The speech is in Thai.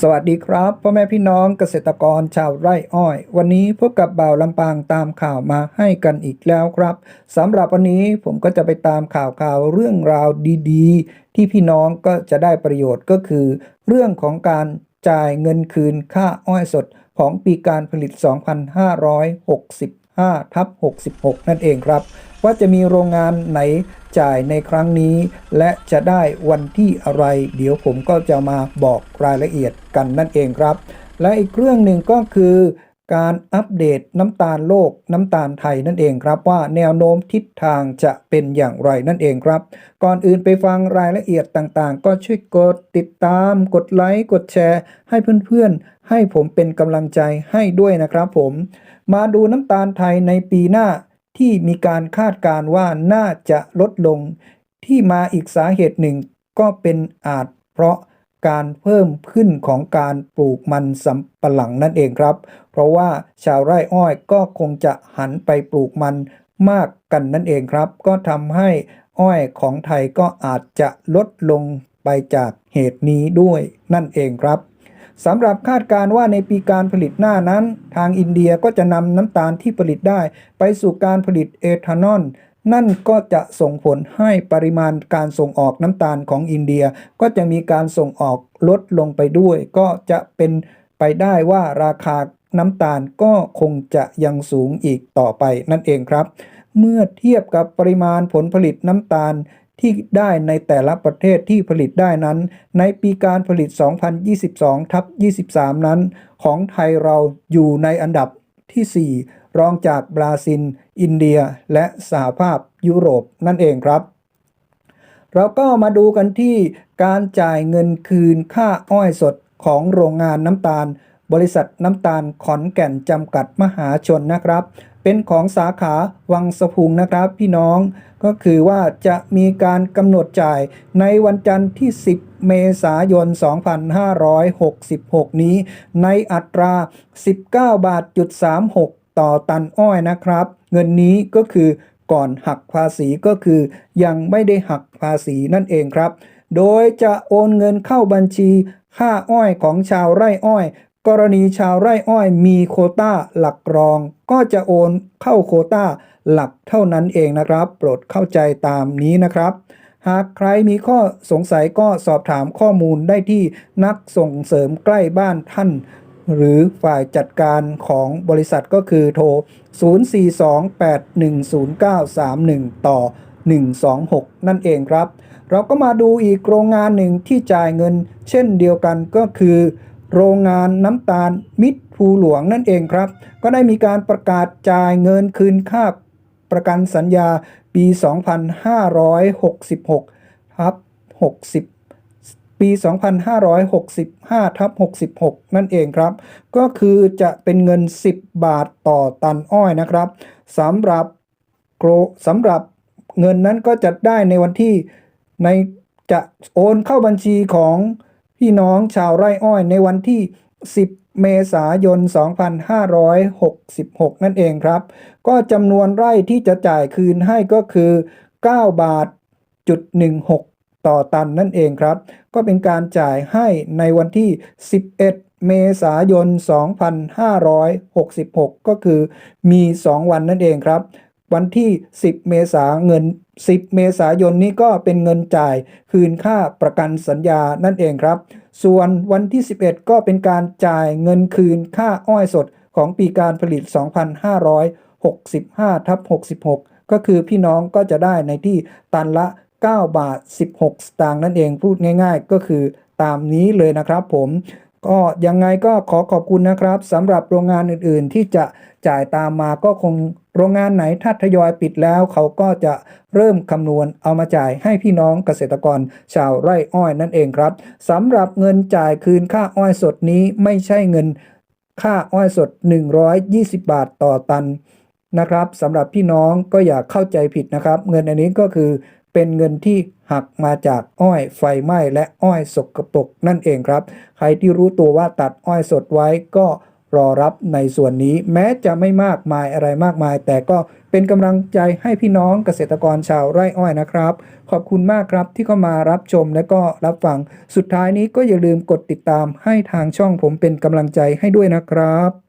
สวัสดีครับพ่อแม่พี่น้องเกษตรกรชาวไร่อ้อย วันนี้พบกับบ่าวลำปางตามข่าวมาให้กันอีกแล้วครับสำหรับวันนี้ผมก็จะไปตามข่าวข่าวเรื่องราวดีๆ ที่พี่น้องก็จะได้ประโยชน์ก็คือ เรื่องของการจ่ายเงินคืนค่าอ้อยสดของปีการผลิต 2,560 2565ทับ66 นั่นเองครับ ว่าจะมีโรงงานไหนจ่ายในครั้งนี้ และจะได้วันที่อะไร เดี๋ยวผมก็จะมาบอกรายละเอียดกันนั่นเองครับ และอีกเรื่องหนึ่งก็คือ การอัปเดตน้ำตาลโลกน้ำตาลไทยนั่นเองครับว่าแนวโน้มทิศทางจะเป็นอย่างไรนั่นเองครับ ก่อนอื่นไปฟังรายละเอียดต่างๆ ก็ช่วยกดติดตาม กดไลค์กดแชร์ ให้เพื่อนๆ ให้ผมเป็นกำลังใจให้ด้วยนะครับผม มาดูน้ำตาลไทยในปีหน้าที่มีการคาดการว่าน่าจะลดลง ที่มาอีกสาเหตุหนึ่งก็เป็นอาจเพราะ การเพิ่มขึ้นของการปลูกมันสำปะหลังนั่นเองครับ เพราะว่าชาวไร่อ้อยก็คงจะหันไปปลูกมันมากกันนั่นเองครับ ก็ทำให้อ้อยของไทยก็อาจจะลดลงไปจากเหตุนี้ด้วยนั่นเองครับสำหรับคาดการว่าในปีการผลิตหน้านั้น ทางอินเดียก็จะนำน้ำตาลที่ผลิตได้ ไปสู่การผลิตเอทานอล นั่นก็จะส่งผลให้ปริมาณการส่งออกน้ำตาลของอินเดีย ก็จะมีการส่งออกลดลงไปด้วย ก็จะเป็นไปได้ว่าราคาน้ำตาลก็คงจะยังสูงอีกต่อไปนั่นเองครับ เมื่อเทียบกับปริมาณผลผลิตน้ำตาลที่ได้ในแต่ละประเทศที่ผลิตได้นั้น ในปีการผลิต 2022 ทับ 23 นั้น ของไทยเราอยู่ในอันดับ ที่ 4 รองจากบราซิล อินเดีย และสหภาพยุโรปนั่นเองครับ เราก็มาดูกันที่การจ่ายเงินคืนค่าอ้อยสดของโรงงานน้ำตาล บริษัทน้ำตาลขอนแก่นจำกัดมหาชนนะครับ เป็นของสาขาวังสะพุงนะครับ พี่น้องก็คือว่าจะมีการกำหนดจ่ายในวันจันทร์ที่ 10 เมษายน 2566 นี้ในอัตรา 19 บาทจุด36 ต่อตันอ้อยนะครับ เงินนี้ก็คือก่อนหักภาษีก็คือ ยังไม่ได้หักภาษีนั่นเองครับ โดยจะโอนเงินเข้าบัญชีค่าอ้อยของชาวไร่อ้อย กรณีชาวไร่อ้อยมีโคต้าหลักรอง ก็จะโอนเข้าโคต้าหลักเท่านั้นเองนะครับ โปรดเข้าใจตามนี้นะครับ หากใครมีข้อสงสัยก็สอบถามข้อมูลได้ที่นักส่งเสริมใกล้บ้านท่าน หรือฝ่ายจัดการของบริษัทก็คือโทร 042810931 ต่อ 126 นั่นเองครับ เราก็มาดูอีกโรงงานหนึ่งที่จ่ายเงินเช่นเดียวกันก็คือ โรงงานน้ำตาลมิตรภูหลวงนั่นเองครับ ก็ได้มีการประกาศจ่ายเงินคืนค่าประกันสัญญาปี 2566ทับ60 ปี 2565ทับ66 นั่นเองครับ ก็คือจะเป็นเงิน 10 บาทต่อตันอ้อยนะครับสำหรับโกรสำหรับเงินนั้นก็จะได้ในวันที่ในจะโอนเข้าบัญชีของ พี่น้องชาวไร่อ้อยในวันที่ 10 เมษายน 2566 นั่นเองครับ ก็จำนวนไร่ที่จะจ่ายคืนให้ก็คือ 9 บาทจุด16 ต่อตันนั่นเองครับ ก็เป็นการจ่ายให้ในวันที่ 11 เมษายน 2566 ก็คือมี 2 วันนั่นเองครับ วันที่ 10 เมษาเงิน 10 เมษายนนี้ก็เป็นเงินจ่ายคืนค่าประกันสัญญานั่นเองครับ ส่วนวันที่ 11 ก็เป็นการจ่ายเงินคืนค่าอ้อยสดของปีการผลิต 2565ทับ66 ก็คือพี่น้องก็จะได้ในที่ตันละ 9 บาท 16 สตางค์นั่นเองพูดง่าย ๆ ก็คือตามนี้เลยนะครับผม ก็ยังไงก็ขอขอบคุณนะครับสำหรับโรงงานอื่นๆ ที่จะจ่ายตามมาก็คงโรงงานไหนถ้าทยอยปิดแล้ว เขาก็จะเริ่มคำนวณเอามาจ่ายให้พี่น้องเกษตรกรชาวไร่อ้อยนั่นเองครับสำหรับเงินจ่ายคืนค่าอ้อยสดนี้ไม่ใช่เงินค่าอ้อยสด 120 บาทต่อตันนะครับสำหรับพี่น้องก็อย่าเข้าใจผิดนะครับ เงินอันนี้ก็คือ เป็นเงินที่หักมาจากอ้อยไฟไหม้และอ้อยสกปรกนั่นเองครับ ใครที่รู้ตัวว่าตัดอ้อยสดไว้ก็รอรับในส่วนนี้แม้จะไม่มากมายอะไรมากมาย แต่ก็เป็นกำลังใจให้พี่น้องเกษตรกรชาวไร่อ้อยนะครับ ขอบคุณมากครับที่เข้ามารับชมและก็รับฟัง สุดท้ายนี้ก็อย่าลืมกดติดตามให้ทางช่องผมเป็นกำลังใจให้ด้วยนะครับ